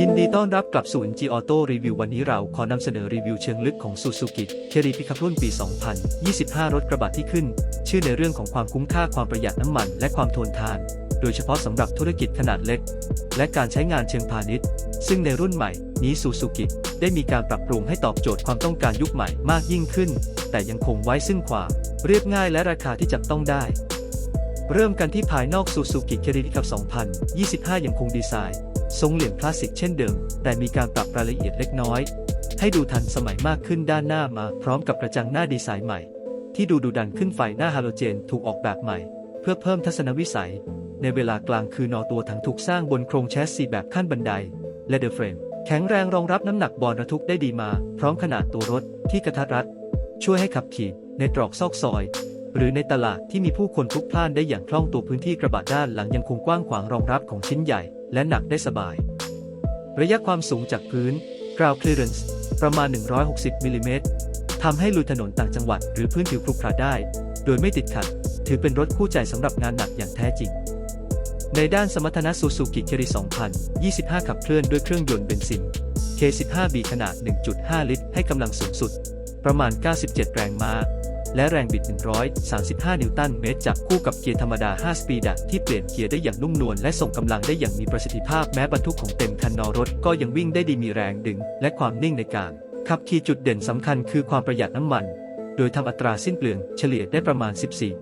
ยินดีต้อนรับกลับสู่ NG Auto Review วันนี้เราขอนำเสนอรีวิวเชิงลึกของ Suzuki Carry Pickup รุ่นปี 2025 รถกระบะที่ขึ้น ชื่อในเรื่องของความคุ้มค่าความประหยัดน้ำมันและความทนทาน โดยเฉพาะสำหรับธุรกิจขนาดเล็ก และการใช้งานเชิงพาณิชย์ ซึ่งในรุ่นใหม่นี้ Suzuki ได้มีการปรับปรุงให้ตอบโจทย์ความต้องการยุคใหม่มากยิ่งขึ้น แต่ยังคงไว้ซึ่งความเรียบง่ายและราคาที่จับต้องได้ เริ่มกันที่ภายนอก Suzuki Carry Pickup 2025 ยังคงดีไซน์ ทรงเหลี่ยมคลาสสิกเช่นเดิม แต่มีการปรับรายละเอียดเล็กน้อย ให้ดูทันสมัยมากขึ้นด้านหน้ามาพร้อมกับกระจังหน้าดีไซน์ใหม่ ที่ดูดูดันขึ้นไฟหน้าฮาโลเจนถูกออกแบบใหม่ เพื่อเพิ่มทัศนวิสัย ในเวลากลางคืนนอตัวถังถูกสร้างบนโครงแชสซีแบบขั้นบันไดและเดอเฟรมแข็งแรงรองรับน้ำหนักบอลรรทุกได้ดีมา พร้อมขนาดตัวรถที่กระทัดรัดช่วยให้ขับขี่ในตรอกซอกซอย หรือในตลาดที่มีผู้คนพลุกพล่านได้อย่างคล่องตัวพื้นที่กระบะด้านหลังยังคงกว้างขวางรองรับของชิ้นใหญ่ และหนักได้สบาย ระยะความสูงจากพื้น ground clearance ประมาณ 160มิลลิเมตรทำให้ลุยถนนต่างจังหวัดหรือพื้นผิวครุขระได้ โดยไม่ติดขัด ถือเป็นรถคู่ใจสำหรับงานหนักอย่างแท้จริง ในด้านสมรรถนะ Suzuki Carry 2025 ขับเคลื่อนด้วยเครื่องยนต์เบนซิน K15B ขนาด 1.5 ลิตร ให้กำลังสูงสุด ประมาณ 97 แรงม้า และแรงบิด 135 นิวตันเมตรจับคู่กับเกียร์ธรรมดา 5 สปีดที่เปลี่ยนเกียร์ได้อย่างนุ่มนวลและส่งกำลังได้อย่างมีประสิทธิภาพแม้บรรทุกของเต็มคันนอรถก็ยังวิ่งได้ดีมีแรงดึง และความนิ่งในการขับขี่จุดเด่นสำคัญคือความประหยัดน้ำมัน โดยทำอัตราสิ้นเปลืองเฉลี่ยได้ประมาณ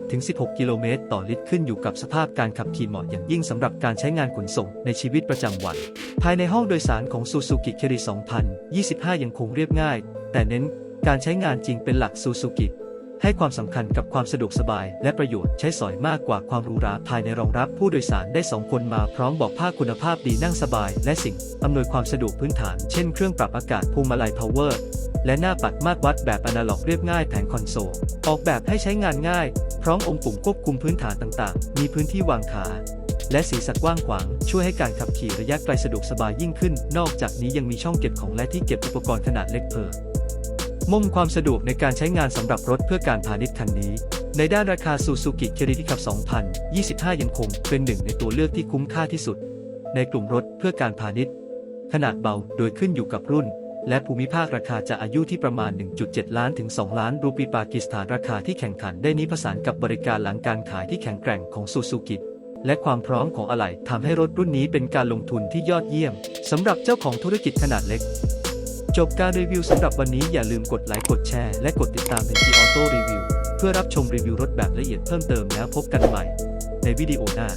14-16 กิโลเมตรต่อลิตรขึ้นอยู่กับสภาพการขับขี่เหมาะอย่างยิ่งสำหรับการใช้งานขนส่งในชีวิตประจำวัน ภายในห้องโดยสารของ Suzuki Carry 2025 ยังคงเรียบง่าย แต่เน้นการใช้งานจริงเป็นหลัก Suzuki ให้ความสำคัญกับความสะดวกสบาย และประโยชน์ใช้สอยมากกว่าความหรูหราภายในรองรับผู้โดยสารได้ 2 คนมาพร้อมบอกผ้าคุณภาพดีนั่งสบาย และสิ่งอำนวยความสะดวกพื้นฐานเช่นเครื่องปรับอากาศพวงมาลัย power และหน้าปัดมาตรวัดแบบอนาล็อกเรียบง่ายแผงคอนโซล ออกแบบให้ใช้งานง่าย พร้อมองค์ปุ่มควบคุมพื้นฐานต่างๆ มีพื้นที่วางขาและสีสันกว้างขวางช่วยให้การขับขี่ระยะไกลสะดวกสบายยิ่งขึ้น นอกจากนี้ยังมีช่องเก็บของและที่เก็บอุปกรณ์ขนาดเล็กเพิ่ม มุมความสะดวกในการใช้งานสำหรับรถเพื่อการพาณิชย์คันนี้ ในด้านราคา Suzuki Carry Pickup 2025 ยังคงเป็นหนึ่งในตัวเลือกที่คุ้มค่าที่สุด ในกลุ่มรถเพื่อการพาณิชย์ ขนาดเบาโดยขึ้นอยู่กับรุ่น และภูมิภาคราคาจะอายุที่ประมาณ 1.7 ล้านถึง 2 ล้านรูปีปากีสถานราคาที่แข่งขันได้นี้ผสานกับบริการหลังการขายที่แข็งแกร่งของ Suzuki และความพร้อมของอะไหล่ทำให้รถรุ่นนี้เป็นการลงทุนที่ยอดเยี่ยมสำหรับเจ้าของธุรกิจขนาดเล็ก จบการรีวิวสำหรับวันนี้อย่าลืมกดไลค์กดแชร์และกดติดตาม NG Auto Review เพื่อรับชมรีวิวรถแบบละเอียดเพิ่มเติมแล้วพบกันใหม่ ในวิดีโอหน้า